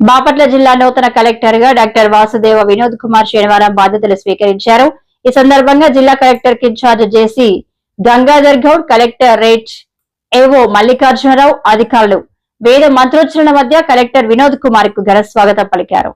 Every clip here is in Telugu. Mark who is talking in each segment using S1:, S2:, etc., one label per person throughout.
S1: బాపట్ల జిల్లా నూతన కలెక్టర్గా డాక్టర్ వాసుదేవ వినోద్ కుమార్ శనివారం బాధ్యతలు స్వీకరించారు. ఈ సందర్భంగా జిల్లా కలెక్టర్కి ఇన్ఛార్జ్ చేసి గంగాధర్ గౌడ్ కలెక్టర్ రేట్ ఏవో మల్లికార్జునరావు అధికారులు. వేద మంత్రోచ్చరణ మధ్య కలెక్టర్ వినోద్ కుమార్కు ఘన స్వాగతం పలికారు.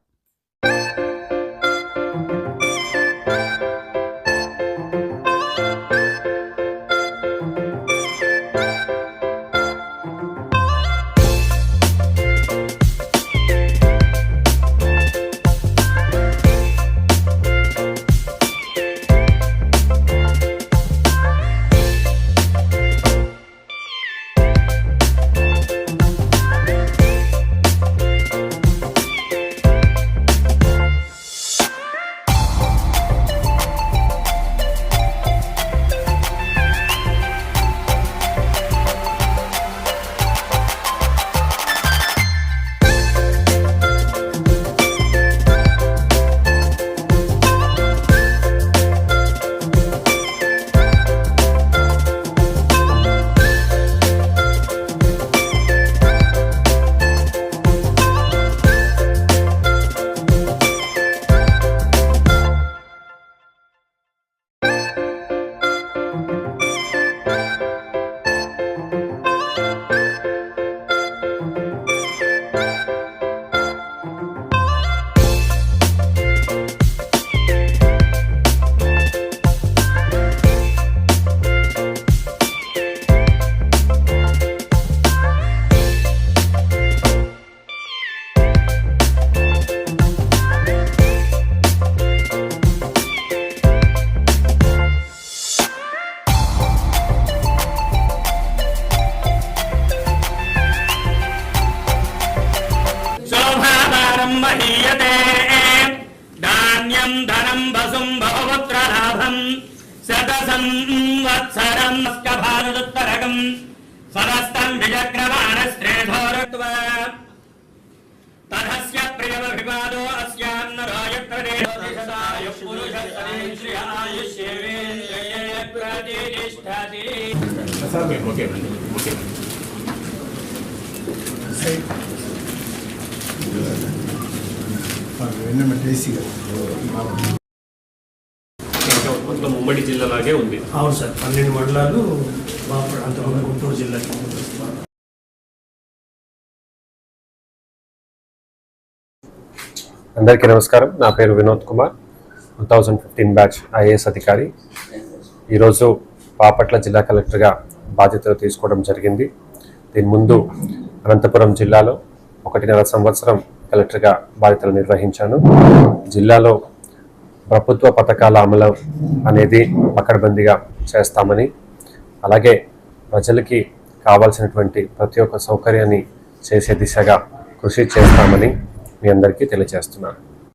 S2: महीयते। धान्यम् धनम् वसुम् भवपुत्र लाभम् शतसंवत्सरम् भारतोत्तरकम् स्वरस्तम् विजक्रमाणश्रेधोरत्व तदस्य प्रियमभिपादो अस्याम् नरायत्रदेशदायुपुरुषस्त्रेन्द्रियायुष्येवेन्द्रिये
S3: प्रतिष्ठति ओके
S4: ओके
S3: మొత్తం ఉమ్మడి జిల్లాలాగే ఉంది.
S4: అవును సార్. పన్నెండు మండలాలు గుంటూరు జిల్లాకి
S5: అందరికీ నమస్కారం. నా పేరు Vinod Kumar. Two thousand fifteen batch IAS అధికారి. ఈరోజు బాపట్ల జిల్లా కలెక్టర్గా బాధ్యతలు తీసుకోవడం జరిగింది. దీని ముందు అనంతపురం జిల్లాలో ఒకటిన్నర సంవత్సరం కలెక్టర్గా బాధ్యతలు నిర్వహించాను. జిల్లాలో ప్రభుత్వ పథకాల అమలు అనేది పకడ్బందీగా చేస్తామని అలాగే ప్రజలకి కావాల్సినటువంటి ప్రతి ఒక్క సౌకర్యాన్ని చేసే దిశగా కృషి చేస్తామని మీ అందరికీ తెలియజేస్తున్నాను.